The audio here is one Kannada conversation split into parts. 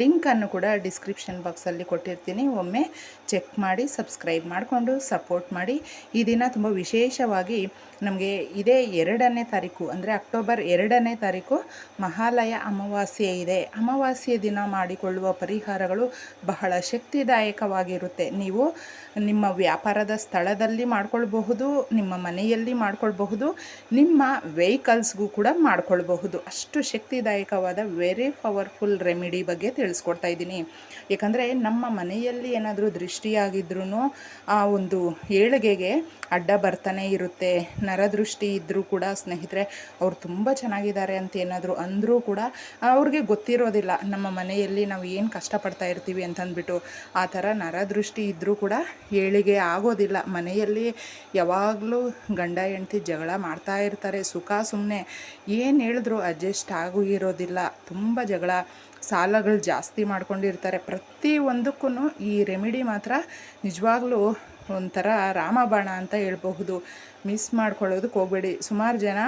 ಲಿಂಕನ್ನು ಕೂಡ ಡಿಸ್ಕ್ರಿಪ್ಷನ್ ಬಾಕ್ಸಲ್ಲಿ ಕೊಟ್ಟಿರ್ತೀನಿ. ಒಮ್ಮೆ ಚೆಕ್ ಮಾಡಿ, ಸಬ್ಸ್ಕ್ರೈಬ್ ಮಾಡಿಕೊಂಡು ಸಪೋರ್ಟ್ ಮಾಡಿ. ಈ ದಿನ ತುಂಬ ವಿಶೇಷವಾಗಿ ನಮಗೆ ಇದೇ ಎರಡನೇ ತಾರೀಕು, ಅಂದರೆ ಅಕ್ಟೋಬರ್ ಎರಡನೇ ತಾರೀಕು ಮಹಾಲಯ ಅಮಾವಾಸ್ಯೆ ಇದೆ. ಅಮಾವಾಸ್ಯೆ ದಿನ ಮಾಡಿಕೊಳ್ಳುವ ಪರಿಹಾರಗಳು ಬಹಳ ಶಕ್ತಿದಾಯಕವಾಗಿರುತ್ತೆ. ನೀವು ನಿಮ್ಮ ವ್ಯಾಪಾರದ ಸ್ಥಳದಲ್ಲಿ ಮಾಡಿಕೊಳ್ಬಹುದು, ನಿಮ್ಮ ಮನೆಯಲ್ಲಿ ಮಾಡಿಕೊಳ್ಬಹುದು, ನಿಮ್ಮ ವೆಹಿಕಲ್ಸ್ಗೂ ಕೂಡ ಮಾಡಿಕೊಳ್ಬಹುದು. ಅಷ್ಟು ಶಕ್ತಿದಾಯಕವಾದ ವೆರಿ ಪವರ್ಫುಲ್ ರೆಮಿಡಿ ಬಗ್ಗೆ ತಿಳಿಸ್ಕೊಡ್ತಾ ಇದ್ದೀನಿ. ಯಾಕಂದರೆ ನಮ್ಮ ಮನೆಯಲ್ಲಿ ಏನಾದರೂ ದೃಷ್ಟಿಯಾಗಿದ್ರೂ ಆ ಒಂದು ಏಳಿಗೆಗೆ ಅಡ್ಡ ಬರ್ತಾನೆ ಇರುತ್ತೆ. ನರದೃಷ್ಟಿ ಇದ್ದರೂ ಕೂಡ ಸ್ನೇಹಿತರೆ, ಅವ್ರು ತುಂಬ ಚೆನ್ನಾಗಿದ್ದಾರೆ ಅಂತ ಏನಾದರೂ ಅಂದರೂ ಕೂಡ ಅವ್ರಿಗೆ ಗೊತ್ತಿರೋದಿಲ್ಲ. ನಮ್ಮ ಮನೆಯಲ್ಲಿ ನಾವು ಏನು ಕಷ್ಟಪಡ್ತಾ ಇರ್ತೀವಿ ಅಂತಂದ್ಬಿಟ್ಟು ಆ ಥರ ನರದೃಷ್ಟಿ ಇದ್ದರೂ ಕೂಡ ಏಳಿಗೆ ಆಗೋದಿಲ್ಲ. ಮನೆಯಲ್ಲಿ ಯಾವಾಗಲೂ ಗಂಡ, ಹೆಂಡ್ತಿ ಜಗಳ ಮಾಡ್ತಾ ಇರ್ತಾರೆ. ಸುಖ ಸುಮ್ಮನೆ ಏನು ಹೇಳಿದ್ರು ಅಡ್ಜಸ್ಟ್ ಆಗು ಇರೋದಿಲ್ಲ. ತುಂಬ ಜಗಳ. ಸಾಲಗಳು ಜಾಸ್ತಿ ಮಾಡ್ಕೊಂಡಿರ್ತಾರೆ. ಪ್ರತಿ ಒಂದಕ್ಕೂ ಈ ರೆಮಿಡಿ ಮಾತ್ರ ನಿಜವಾಗ್ಲೂ ಒಂಥರ ರಾಮಬಾಣ ಅಂತ ಹೇಳ್ಬಹುದು. ಮಿಸ್ ಮಾಡ್ಕೊಳ್ಳೋದಕ್ಕೆ ಹೋಗಬೇಡಿ. ಸುಮಾರು ಜನ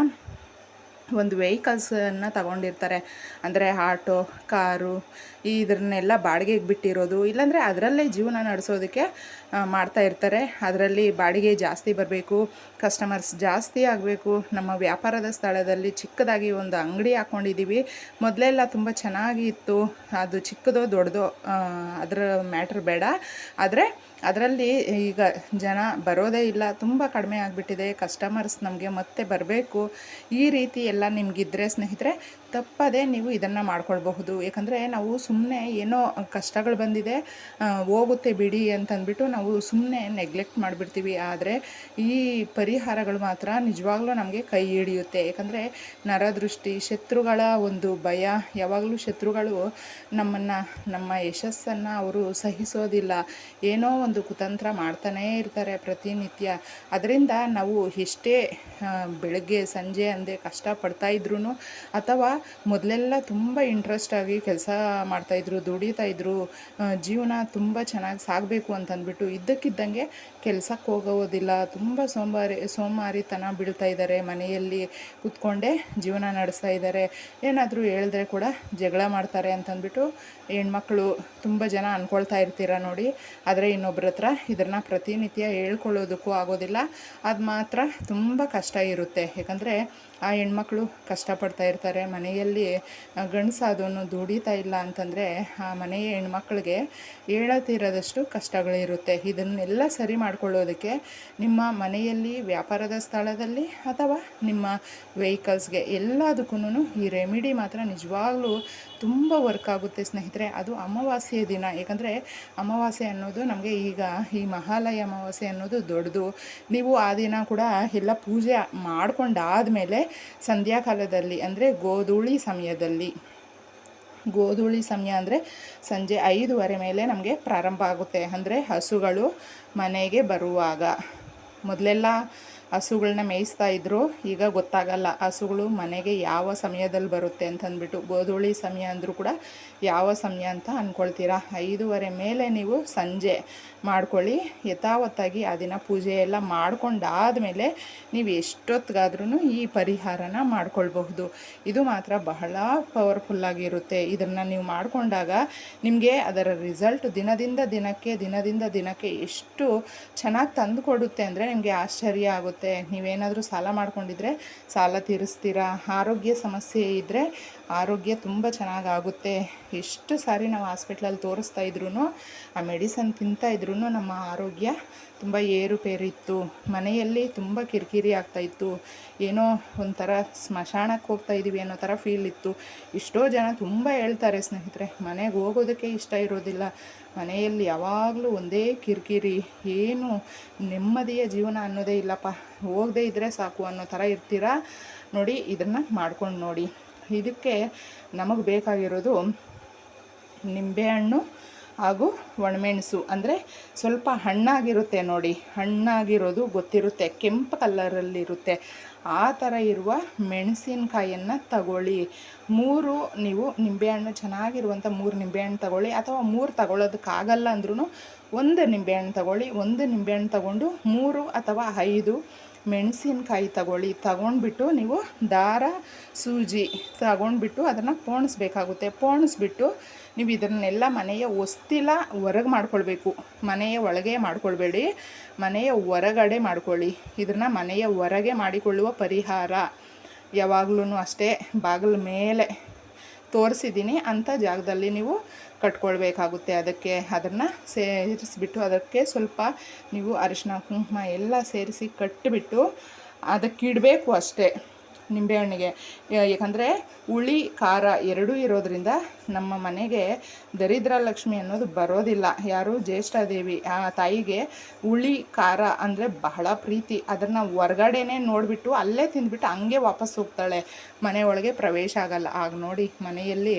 ಒಂದು ವೆಹಿಕಲ್ಸನ್ನು ತಗೊಂಡಿರ್ತಾರೆ. ಅಂದರೆ ಆಟೋ, ಕಾರು ಇದನ್ನೆಲ್ಲ ಬಾಡಿಗೆಗೆ ಬಿಟ್ಟಿರೋದು. ಇಲ್ಲಾಂದರೆ ಅದರಲ್ಲೇ ಜೀವನ ನಡೆಸೋದಕ್ಕೆ ಮಾಡ್ತಾ ಇರ್ತಾರೆ. ಅದರಲ್ಲಿ ಬಾಡಿಗೆ ಜಾಸ್ತಿ ಬರಬೇಕು ಕಸ್ಟಮರ್ಸ್ ಜಾಸ್ತಿ ಆಗಬೇಕು. ನಮ್ಮ ವ್ಯಾಪಾರದ ಸ್ಥಳದಲ್ಲಿ ಚಿಕ್ಕದಾಗಿ ಒಂದು ಅಂಗಡಿ ಹಾಕ್ಕೊಂಡಿದ್ದೀವಿ ಮೊದಲೆಲ್ಲ ತುಂಬ ಚೆನ್ನಾಗಿ ಇತ್ತು. ಅದು ಚಿಕ್ಕದೋ ದೊಡ್ಡದೋ ಅದರ ಮ್ಯಾಟ್ರ್ ಬೇಡ. ಆದರೆ ಅದರಲ್ಲಿ ಈಗ ಜನ ಬರೋದೇ ಇಲ್ಲ. ತುಂಬ ಕಡಿಮೆ ಆಗಿಬಿಟ್ಟಿದೆ. ಕಸ್ಟಮರ್ಸ್ ನಮಗೆ ಮತ್ತೆ ಬರಬೇಕು. ಈ ರೀತಿ ಎಲ್ಲ ನಿಮಗಿದ್ರೆ ಸ್ನೇಹಿತರೆ ತಪ್ಪದೇ ನೀವು ಇದನ್ನು ಮಾಡ್ಕೊಳ್ಬಹುದು. ಯಾಕಂದರೆ ನಾವು ಸುಮ್ಮನೆ ಏನೋ ಕಷ್ಟಗಳು ಬಂದಿದೆ ಹೋಗುತ್ತೆ ಬಿಡಿ ಅಂತಂದ್ಬಿಟ್ಟು ನಾವು ಸುಮ್ಮನೆ ನೆಗ್ಲೆಕ್ಟ್ ಮಾಡಿಬಿಡ್ತೀವಿ. ಆದರೆ ಈ ಪರಿಹಾರಗಳು ಮಾತ್ರ ನಿಜವಾಗ್ಲೂ ನಮಗೆ ಕೈ ಹಿಡಿಯುತ್ತೆ. ಯಾಕಂದರೆ ನರದೃಷ್ಟಿ, ಶತ್ರುಗಳ ಒಂದು ಭಯ, ಯಾವಾಗಲೂ ಶತ್ರುಗಳು ನಮ್ಮನ್ನು, ನಮ್ಮ ಯಶಸ್ಸನ್ನು ಅವರು ಸಹಿಸೋದಿಲ್ಲ. ಏನೋ ಒಂದು ಕುತಂತ್ರ ಮಾಡ್ತಾನೇ ಇರ್ತಾರೆ ಪ್ರತಿನಿತ್ಯ. ಅದರಿಂದ ನಾವು ಎಷ್ಟೇ ಬೆಳಗ್ಗೆ, ಸಂಜೆ ಅಂದೇ ಕಷ್ಟಪಡ್ತಾ ಇದ್ರೂ ಅಥವಾ ಮೊದಲೆಲ್ಲ ತುಂಬ ಇಂಟ್ರೆಸ್ಟಾಗಿ ಕೆಲಸ ಮಾಡ್ತಾಯಿದ್ರು ದುಡಿತಾಯಿದ್ರು ಜೀವನ ತುಂಬ ಚೆನ್ನಾಗಿ ಸಾಗಬೇಕು ಅಂತಂದ್ಬಿಟ್ಟು ಇದ್ದಕ್ಕಿದ್ದಂಗೆ ಕೆಲಸಕ್ಕೆ ಹೋಗೋದಿಲ್ಲ. ತುಂಬ ಸೋಮಾರಿ ಸೋಮಾರಿತನ ಬೀಳ್ತಾ ಇದ್ದಾರೆ ಮನೆಯಲ್ಲಿ ಕೂತ್ಕೊಂಡೇ ಜೀವನ ನಡೆಸ್ತಾ ಇದ್ದಾರೆ ಏನಾದರೂ ಹೇಳಿದ್ರೆ ಕೂಡ ಜಗಳ ಮಾಡ್ತಾರೆ ಅಂತಂದ್ಬಿಟ್ಟು ಹೆಣ್ಮಕ್ಳು ತುಂಬ ಜನ ಅಂದ್ಕೊಳ್ತಾ ಇರ್ತೀರ ನೋಡಿ. ಆದರೆ ಇನ್ನೊಬ್ಬರ ಹತ್ರ ಇದನ್ನು ಪ್ರತಿನಿತ್ಯ ಹೇಳ್ಕೊಳ್ಳೋದಕ್ಕೂ ಆಗೋದಿಲ್ಲ. ಅದು ಮಾತ್ರ ತುಂಬ ಕಷ್ಟ ಇರುತ್ತೆ. ಯಾಕಂದರೆ ಆ ಹೆಣ್ಮಕ್ಳು ಕಷ್ಟಪಡ್ತಾ ಇರ್ತಾರೆ. ಮನೆಯಲ್ಲಿ ಗಂಡಸಾದವನು ದುಡಿತಾ ಇಲ್ಲ ಅಂತಂದರೆ, ಆ, ಮನೆಯ ಹೆಣ್ಮಕ್ಳಿಗೆ ಹೇಳತಿರೋದಷ್ಟು ಕಷ್ಟಗಳಿರುತ್ತೆ. ಇದನ್ನೆಲ್ಲ ಸರಿ ಮಾಡ್ಕೊಳ್ಳೋದಕ್ಕೆ ನಿಮ್ಮ ಮನೆಯಲ್ಲಿ, ವ್ಯಾಪಾರದ ಸ್ಥಳದಲ್ಲಿ ಅಥವಾ ನಿಮ್ಮ ವೆಹಿಕಲ್ಸ್ಗೆ ಎಲ್ಲದಕ್ಕೂ ಈ ರೆಮಿಡಿ ಮಾತ್ರ ನಿಜವಾಗ್ಲೂ ತುಂಬ ವರ್ಕ್ ಆಗುತ್ತೆ ಸ್ನೇಹಿತರೆ. ಅದು ಅಮಾವಾಸ್ಯೆ ದಿನ. ಏಕೆಂದರೆ ಅಮಾವಾಸ್ಯೆ ಅನ್ನೋದು ನಮಗೆ ಈಗ ಈ ಮಹಾಲಯ ಅಮಾವಾಸ್ಯೆ ಅನ್ನೋದು ದೊಡ್ಡದು. ನೀವು ಆ ದಿನ ಕೂಡ ಎಲ್ಲ ಪೂಜೆ ಮಾಡ್ಕೊಂಡಾದಮೇಲೆ ಸಂಧ್ಯಾಕಾಲದಲ್ಲಿ ಅಂದರೆ ಗೋಧೂಳಿ ಸಮಯದಲ್ಲಿ. ಗೋಧೂಳಿ ಸಮಯ ಅಂದರೆ ಸಂಜೆ ಐದುವರೆ ಮೇಲೆ ನಮಗೆ ಪ್ರಾರಂಭ ಆಗುತ್ತೆ. ಅಂದರೆ ಹಸುಗಳು ಮನೆಗೆ ಬರುವಾಗ. ಮೊದಲೆಲ್ಲ ಹಸುಗಳನ್ನ ಮೇಯಿಸ್ತಾ ಇದ್ರು, ಈಗ ಗೊತ್ತಾಗಲ್ಲ. ಹಸುಗಳು ಮನೆಗೆ ಯಾವ ಸಮಯದಲ್ಲಿ ಬರುತ್ತೆ ಅಂತಂದ್ಬಿಟ್ಟು, ಗೋಧೂಳಿ ಸಮಯ ಅಂದರೂ ಕೂಡ ಯಾವ ಸಮಯ ಅಂತ ಅಂದ್ಕೊಳ್ತೀರಾ ಐದೂವರೆ ಮೇಲೆ ನೀವು ಸಂಜೆ ಮಾಡ್ಕೊಳ್ಳಿ. ಯಥಾವತ್ತಾಗಿ ಆ ದಿನ ಪೂಜೆ ಎಲ್ಲ ಮಾಡ್ಕೊಂಡಾದಮೇಲೆ ನೀವು ಎಷ್ಟೊತ್ತಿಗಾದ್ರೂ ಈ ಪರಿಹಾರನ ಮಾಡ್ಕೊಳ್ಬಹುದು. ಇದು ಮಾತ್ರ ಬಹಳ ಪವರ್ಫುಲ್ಲಾಗಿರುತ್ತೆ ಇದನ್ನು ನೀವು ಮಾಡಿಕೊಂಡಾಗ ನಿಮಗೆ ಅದರ ರಿಸಲ್ಟ್ ದಿನದಿಂದ ದಿನಕ್ಕೆ ದಿನದಿಂದ ದಿನಕ್ಕೆ ಎಷ್ಟು ಚೆನ್ನಾಗಿ ತಂದು ಕೊಡುತ್ತೆ ಅಂದರೆ ನಿಮಗೆ ಆಶ್ಚರ್ಯ ಆಗುತ್ತೆ. ನೀವೇನಾದರೂ ಸಾಲ ಮಾಡ್ಕೊಂಡಿದ್ರೆ ಸಾಲ ತೀರಿಸ್ತೀರಾ? ಆರೋಗ್ಯ ಸಮಸ್ಯೆ ಇದ್ದರೆ ಆರೋಗ್ಯ ತುಂಬ ಚೆನ್ನಾಗಾಗುತ್ತೆ. ಎಷ್ಟು ಸಾರಿ ನಾವು ಹಾಸ್ಪಿಟ್ಲಲ್ಲಿ ತೋರಿಸ್ತಾ ಇದ್ರೂ ಆ ಮೆಡಿಸನ್ ತಿಂತಾ ಇದ್ರೂ ನಮ್ಮ ಆರೋಗ್ಯ ತುಂಬ ಏರುಪೇರಿತ್ತು. ಮನೆಯಲ್ಲಿ ತುಂಬ ಕಿರಿಕಿರಿ ಆಗ್ತಾಯಿತ್ತು ಏನೋ ಒಂಥರ ಸ್ಮಶಾನಕ್ಕೆ ಹೋಗ್ತಾ ಇದ್ದೀವಿ ಅನ್ನೋ ಥರ ಫೀಲ್ ಇತ್ತು. ಎಷ್ಟೋ ಜನ ತುಂಬ ಹೇಳ್ತಾರೆ, ಸ್ನೇಹಿತರೆ, ಮನೆಗೆ ಹೋಗೋದಕ್ಕೆ ಇಷ್ಟ ಇರೋದಿಲ್ಲ. ಮನೆಯಲ್ಲಿ ಯಾವಾಗಲೂ ಒಂದೇ ಕಿರಿಕಿರಿ, ಏನು ನೆಮ್ಮದಿಯ ಜೀವನ ಅನ್ನೋದೇ ಇಲ್ಲಪ್ಪ. ಹೋಗದೇ ಇದ್ದರೆ ಸಾಕು ಅನ್ನೋ ಥರ ಇರ್ತೀರಾ? ನೋಡಿ, ಇದನ್ನು ಮಾಡ್ಕೊಂಡು ನೋಡಿ. ಇದಕ್ಕೆ ನಮಗೆ ಬೇಕಾಗಿರೋದು ನಿಂಬೆಹಣ್ಣು ಹಾಗೂ ಒಣಮೆಣಸು. ಅಂದರೆ ಸ್ವಲ್ಪ ಹಣ್ಣಾಗಿರುತ್ತೆ ನೋಡಿ, ಹಣ್ಣಾಗಿರೋದು ಗೊತ್ತಿರುತ್ತೆ, ಕೆಂಪು ಕಲ್ಲರಲ್ಲಿರುತ್ತೆ ಆ ಥರ ಇರುವ ಮೆಣಸಿನಕಾಯನ್ನು ತಗೊಳ್ಳಿ. ಮೂರು, ನೀವು ನಿಂಬೆಹಣ್ಣು ಚೆನ್ನಾಗಿರುವಂಥ ಮೂರು ನಿಂಬೆಹಣ್ಣು ತಗೊಳ್ಳಿ, ಅಥವಾ ಮೂರು ತಗೊಳ್ಳೋದಕ್ಕಾಗಲ್ಲ ಅಂದ್ರೂ ಒಂದು ನಿಂಬೆಹಣ್ಣು ತಗೊಳ್ಳಿ, ಒಂದು ನಿಂಬೆಹಣ್ಣು ತಗೊಂಡು ಮೂರು ಅಥವಾ ಐದು ಮೆಣಸಿನ್ಕಾಯಿ ತಗೊಳ್ಳಿ, ತಗೊಂಡ್ಬಿಟ್ಟು ನೀವು ದಾರ, ಸೂಜಿ ತಗೊಂಡ್ಬಿಟ್ಟು ಅದನ್ನು ಪೋಣಿಸ್ಬೇಕಾಗುತ್ತೆ. ಪೋಣಿಸ್ಬಿಟ್ಟು ನೀವು ಇದನ್ನೆಲ್ಲ ಮನೆಯ ಹೊಸ್ತಿಲ ಹೊರಗೆ ಮಾಡ್ಕೊಳ್ಬೇಕು. ಮನೆಯ ಒಳಗೆ ಮಾಡ್ಕೊಳ್ಬೇಡಿ. ಮನೆಯ ಹೊರಗಡೆ ಮಾಡ್ಕೊಳ್ಳಿ. ಇದನ್ನು ಮನೆಯ ಹೊರಗೆ ಮಾಡಿಕೊಳ್ಳುವ ಪರಿಹಾರ ಯಾವಾಗ್ಲೂ ಅಷ್ಟೇ. ಬಾಗಿಲ ಮೇಲೆ ತೋರಿಸಿದ್ದೀನಿ ಅಂಥ ಜಾಗದಲ್ಲಿ ನೀವು ಕಟ್ಕೊಳ್ಬೇಕಾಗುತ್ತೆ. ಅದಕ್ಕೆ ಅದನ್ನು ಸೇರಿಸಿಬಿಟ್ಟು ಅದಕ್ಕೆ ಸ್ವಲ್ಪ ನೀವು ಅರಿಶಿನ ಕುಂಕುಮ ಎಲ್ಲ ಸೇರಿಸಿ ಕಟ್ಟಿಬಿಟ್ಟು ಅದಕ್ಕಿಡಬೇಕು ಅಷ್ಟೇ. ನಿಂಬೆಹಣ್ಣಿಗೆ. ಯಾಕಂದರೆ ಹುಳಿ, ಖಾರ ಎರಡೂ ಇರೋದರಿಂದ ನಮ್ಮ ಮನೆಗೆ ದರಿದ್ರ ಲಕ್ಷ್ಮಿ ಅನ್ನೋದು ಬರೋದಿಲ್ಲ. ಯಾರು ಜ್ಯೇಷ್ಠಾದೇವಿ, ಆ ತಾಯಿಗೆ ಹುಳಿ, ಖಾರ ಅಂದರೆ ಬಹಳ ಪ್ರೀತಿ. ಅದನ್ನು ಹೊರ್ಗಡೆನೇ ನೋಡಿಬಿಟ್ಟು ಅಲ್ಲೇ ತಿಂದ್ಬಿಟ್ಟು ಹಂಗೆ ವಾಪಸ್ ಹೋಗ್ತಾಳೆ. ಮನೆಯೊಳಗೆ ಪ್ರವೇಶ ಆಗಲ್ಲ. ಆಗ ನೋಡಿ ಮನೆಯಲ್ಲಿ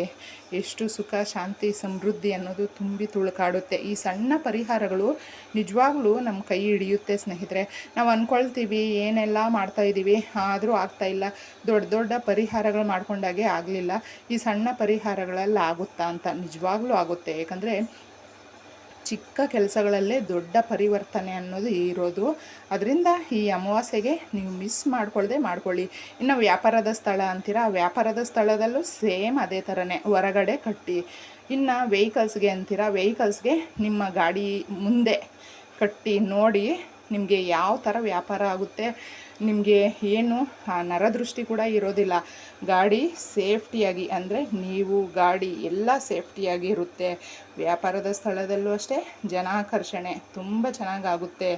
ಎಷ್ಟು ಸುಖ, ಶಾಂತಿ, ಸಮೃದ್ಧಿ ಅನ್ನೋದು ತುಂಬಿ ತುಳುಕಾಡುತ್ತೆ. ಈ ಸಣ್ಣ ಪರಿಹಾರಗಳು ನಿಜವಾಗ್ಲೂ ನಮ್ಮ ಕೈ ಹಿಡಿಯುತ್ತೆ ಸ್ನೇಹಿತರೆ. ನಾವು ಅಂದ್ಕೊಳ್ತೀವಿ ಏನೆಲ್ಲ ಮಾಡ್ತಾಯಿದ್ದೀವಿ ಆದರೂ ಆಗ್ತಾಯಿಲ್ಲ ದೊಡ್ಡ ದೊಡ್ಡ ಪರಿಹಾರಗಳು ಮಾಡ್ಕೊಂಡಾಗೆ ಆಗಲಿಲ್ಲ. ಈ ಸಣ್ಣ ಪರಿಹಾರಗಳಲ್ಲಿ ಆಗುತ್ತಾ ಅಂತ ನಿಜವಾಗ್ಲೂ ಆಗುತ್ತೆ. ಯಾಕಂದರೆ ಚಿಕ್ಕ ಕೆಲಸಗಳಲ್ಲೇ ದೊಡ್ಡ ಪರಿವರ್ತನೆ ಅನ್ನೋದು ಇರೋದು. ಅದರಿಂದ ಈ ಅಮಾವಾಸ್ಯೆಗೆ ನೀವು ಮಿಸ್ ಮಾಡ್ಕೊಳ್ಳದೆ ಮಾಡ್ಕೊಳ್ಳಿ. ಇನ್ನು ವ್ಯಾಪಾರದ ಸ್ಥಳ ಅಂತೀರಾ, ವ್ಯಾಪಾರದ ಸ್ಥಳದಲ್ಲೂ ಸೇಮ್ ಅದೇ ಥರನೇ ಹೊರಗಡೆ ಕಟ್ಟಿ. ಇನ್ನು ವೆಹಿಕಲ್ಸ್ಗೆ ಅಂತೀರಾ ವೆಹಿಕಲ್ಸ್ಗೆ ನಿಮ್ಮ ಗಾಡಿ ಮುಂದೆ ಕಟ್ಟಿ ನೋಡಿ ನಿಮಗೆ ಯಾವ ಥರ ವ್ಯಾಪಾರ ಆಗುತ್ತೆ, ನಿಮಗೆ ಏನು ನರದೃಷ್ಟಿ ಕೂಡ ಇರೋದಿಲ್ಲ. ಗಾಡಿ ಸೇಫ್ಟಿಯಾಗಿ ಅಂದರೆ ನೀವು ಗಾಡಿ ಎಲ್ಲ ಸೇಫ್ಟಿಯಾಗಿ ಇರುತ್ತೆ. ವ್ಯಾಪಾರದ ಸ್ಥಳದಲ್ಲೂ ಅಷ್ಟೇ ಜನಾಕರ್ಷಣೆ ತುಂಬ ಚೆನ್ನಾಗಾಗುತ್ತೆ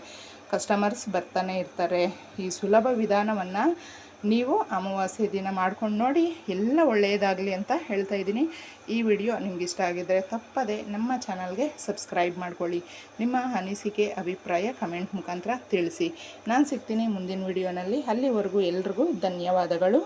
ಕಸ್ಟಮರ್ಸ್ ಬರ್ತಾನೆ ಇರ್ತಾರೆ. ಈ ಸುಲಭ ವಿಧಾನವನ್ನು ನೀವು ಅಮಾವಾಸ್ಯೆ ದಿನ ಮಾಡ್ಕೊಂಡು ನೋಡಿ, ಎಲ್ಲ ಒಳ್ಳೆಯದಾಗಲಿ ಅಂತ ಹೇಳ್ತಾ ಇದ್ದೀನಿ. ಈ ವಿಡಿಯೋ ನಿಮ್ಗೆ ಇಷ್ಟ ಆಗಿದ್ದರೆ ತಪ್ಪದೆ ನಮ್ಮ ಚಾನಲ್ಗೆ ಸಬ್ಸ್ಕ್ರೈಬ್ ಮಾಡ್ಕೊಳ್ಳಿ. ನಿಮ್ಮ ಅನಿಸಿಕೆ, ಅಭಿಪ್ರಾಯ ಕಮೆಂಟ್ ಮುಖಾಂತರ ತಿಳಿಸಿ. ನಾನು ಸಿಗ್ತೀನಿ ಮುಂದಿನ ವಿಡಿಯೋನಲ್ಲಿ. ಅಲ್ಲಿವರೆಗೂ ಎಲ್ರಿಗೂ ಧನ್ಯವಾದಗಳು.